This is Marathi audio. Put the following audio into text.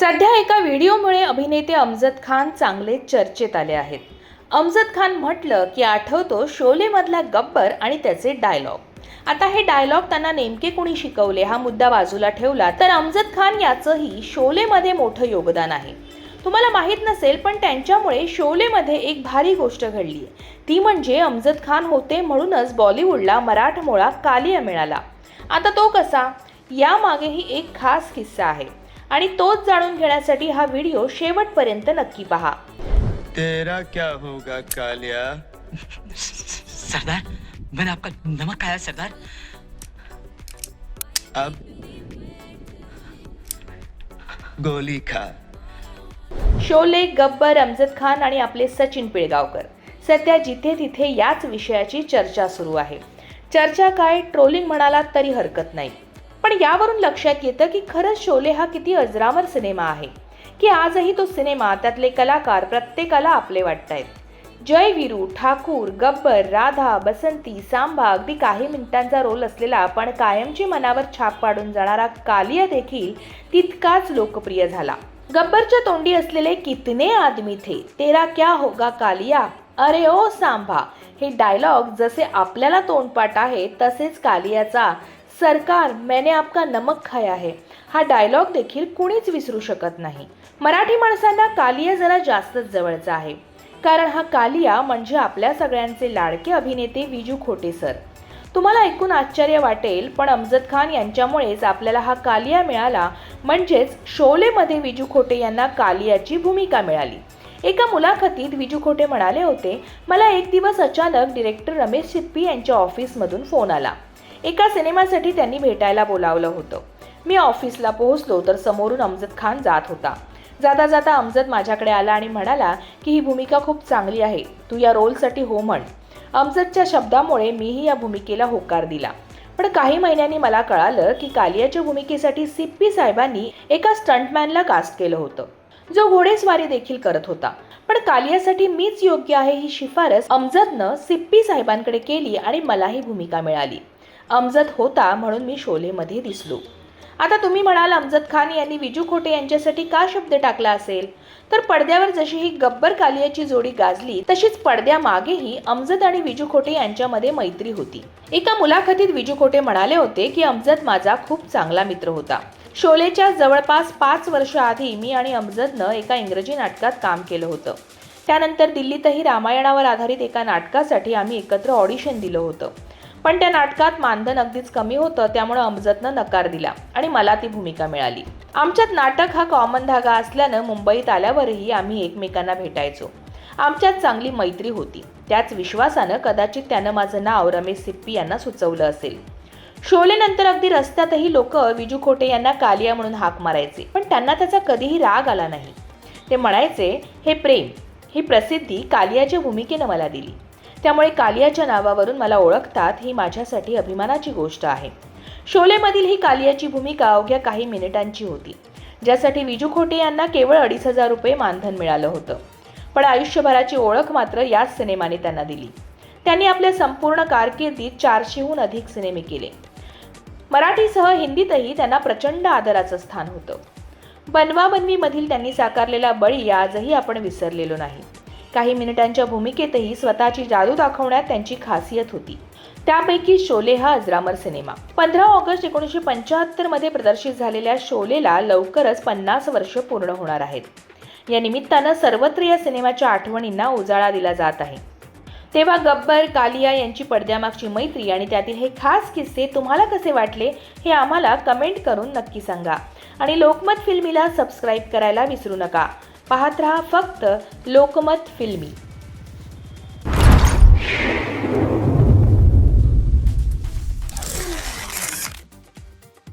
सध्या एका व्हिडिओमुळे अभिनेते अमजद खान चांगले चर्चेत आले आहेत. अमजद खान म्हटलं की आठवतो शोलेमधला गब्बर आणि त्याचे डायलॉग आता हे डायलॉग त्यांना नेमके कोणी शिकवले? हा मुद्दा बाजूला ठेवला तर अमजद खान याचंही शोलेमध्ये मोठं योगदान आहे. तुम्हाला माहीत नसेल पण त्यांच्यामुळे शोलेमध्ये एक भारी गोष्ट घडली. ती म्हणजे अमजद खान होते म्हणूनच बॉलिवूडला मराठमोळा कालिया मिळाला. आता तो कसा? यामागेही एक खास किस्सा आहे. आणि तोच जाणून घेण्यासाठी हा व्हिडिओ शेवटपर्यंत नक्की पहा. तेरा क्या होगा कालिया? सरदार मैंने आपका नमक खाया सरदार। अब गोली खा। शोले गब्बर अमजद खान आणि आपले सचिन पिळगावकर. सध्या जिथे तिथे याच विषयाची चर्चा सुरू आहे. चर्चा काय ट्रोलिंग म्हणालात तरी हरकत नाही. पण यावरून लक्षात येतं की खरंच शोले हा किती अजरामर सिनेमा आहे की आजही तो सिनेमा त्यातले कलाकार प्रत्येकाला आपले वाटत आहेत जय वीरू ठाकूर गब्बर राधा बसंती सांबा अगदी काही मिनिटांचा रोल असलेला पण कायमची मनावर छाप पाडून जाणारा कालिया देखील तितकाच लोकप्रिय झाला. गब्बरच्या तोंडी असलेले कितने आदमी थे तेरा क्या होगा कालिया? अरे ओ सांभा हे डायलॉग जसे आपल्याला तोंडपाठ आहे तसेच कालियाचा. सरकार मैंने आपका नमक खाया है. हा डायलॉग देखील कुणीच विसरू शकत नाही. मराठी माणसांना कालिया जरा जास्तच जवळचा आहे. कारण हा कालिया म्हणजे आपल्या सगळ्यांचे लाडके अभिनेते विजू खोटे सर. तुम्हाला ऐकून आश्चर्य वाटेल पण अमजद खान यांच्यामुळेच आपल्याला हा कालिया मिळाला म्हणजेच शोलेमध्ये विजू खोटे यांना कालियाची भूमिका मिळाली. एका मुलाखतीत विजू खोटे म्हणाले होते मला एक दिवस अचानक डिरेक्टर रमेश शिप्पी यांच्या ऑफिसमधून फोन आला. एका सिनेमासाठी त्यांनी भेटायला बोलावलं होतं. मी ऑफिसला पोहोचलो तर समोरून अमजद खान जात होता. जाता जाता अमजद माझ्याकडे आला आणि म्हणाला की ही भूमिका खूप चांगली आहे. तू या रोलसाठी हो म्हण. अमजदच्या शब्दामुळे मीही या भूमिकेला होकार दिला. पण काही महिन्यांनी मला कळालं की कालियाच्या भूमिकेसाठी सिप्पी साहेबांनी एका स्टंटमॅनला कास्ट केलं होतं. जो घोडेस्वारी देखील करत होता. पण कालियासाठी मीच योग्य आहे ही शिफारस अमजदनं सिप्पी साहेबांकडे केली आणि मला ही भूमिका मिळाली. अमजद होता म्हणून मी शोलेमध्ये दिसलो. आता तुम्ही म्हणाल अमजद खान यांनी विजू खोटे यांच्यासाठी का शब्द टाकला असेल? तर पडद्यावर जशी ही गब्बर कालियाची जोडी गाजली तशीच पडद्यामागेही अमजद आणि विजू खोटे यांच्यामध्ये मैत्री होती. एका मुलाखतीत विजू खोटे म्हणाले होते की अमजद माझा खूप चांगला मित्र होता. शोलेच्या जवळपास पाच वर्ष आधी मी आणि अमजदनं एका इंग्रजी नाटकात काम केलं होतं. त्यानंतर दिल्लीतही रामायणावर आधारित एका नाटकासाठी आम्ही एकत्र ऑडिशन दिलं होतं. पण त्या नाटकात मानधन अगदीच कमी होतं त्यामुळे अमजदनं नकार दिला आणि मला ती भूमिका मिळाली. आमच्यात नाटक हा कॉमन धागा असल्यानं मुंबईत आल्यावरही आम्ही एकमेकांना भेटायचो. आमच्यात चांगली मैत्री होती. त्याच विश्वासानं कदाचित त्यानं माझं नाव रमेश सिप्पी यांना सुचवलं असेल. शोलेनंतर अगदी रस्त्यातही लोक विजू खोटे यांना कालिया म्हणून हाक मारायचे पण त्यांना त्याचा कधीही राग आला नाही. ते म्हणायचे हे प्रेम ही प्रसिद्धी कालियाच्या भूमिकेनं मला दिली. त्यामुळे कालियाच्या नावावरून मला ओळखतात ही माझ्यासाठी अभिमानाची गोष्ट आहे. शोलेमधील ही कालियाची भूमिका अवघ्या काही मिनिटांची होती ज्यासाठी विजू खोटे यांना केवळ अडीच हजार रुपये मानधन मिळालं होतं. पण आयुष्यभराची ओळख मात्र याच सिनेमाने त्यांना दिली. त्यांनी आपल्या संपूर्ण कारकिर्दीत चारशेहून अधिक सिनेमे केले. मराठीसह हिंदीतही त्यांना प्रचंड आदराचं स्थान होतं. बनवा बनवीमधील त्यांनी साकारलेला बळी आजही आपण विसरलेलो नाही. काही मिनिटांच्या भूमिकेतही स्वतःची जादू दाखवण्यात त्यांची खासियत होती. त्यापैकी शोले हा अजरामर सिनेमा. पंधरा ऑगस्ट एकोणीसशे पंच्याहत्तरमध्ये प्रदर्शित झालेल्या शोलेला लवकरच पन्नास वर्ष पूर्ण होणार आहेत. या निमित्तानं सर्वत्र या सिनेमाच्या आठवणींना उजाळा दिला जात आहे. तेव्हा गब्बर कालिया यांची पडद्यामागची मैत्री आणि त्यातील हे खास किस्से तुम्हाला कसे वाटले हे आम्हाला कमेंट करून नक्की सांगा. आणि लोकमत फिल्मीला सबस्क्राईब करायला विसरू नका. पाहत रहा फक्त लोकमत फिल्मी.